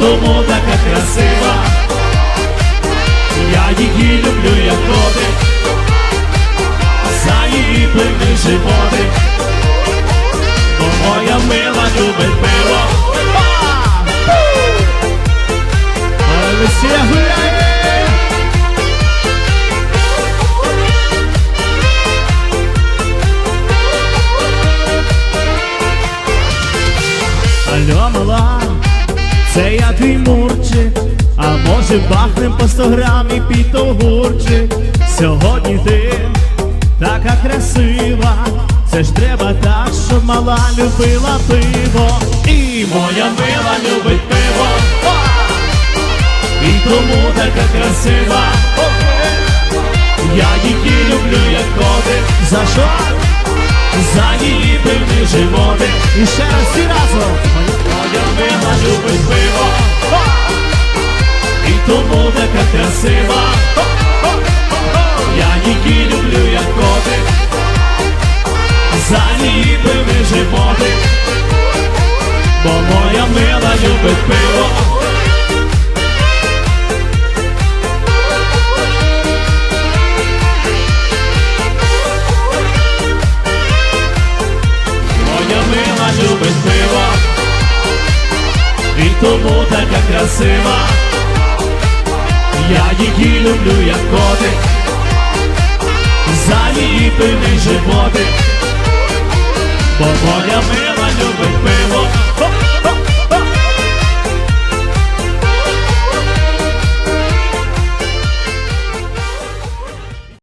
тому така красива. Я її люблю, як коти, за її пивний животик, бо моя мила любить пиво. Але Росія гуляє! Алло, мала, це я твій мурчик, а може бахнем по 100 грамів під огурчик. Сьогодні ти така красива, це ж треба так, щоб мала любила пиво. І моя мила любить пиво, і тому така красива. Я її люблю, як котик. За що? За її пивний животик. І ще раз всі разом. Красива. Я її люблю, як котик. За її пивний животик. Бо моя мила любить пиво. Моя мила любить пиво, і тому така красива. Я її люблю, як котик, за її пивний животик, бо моя мила любить.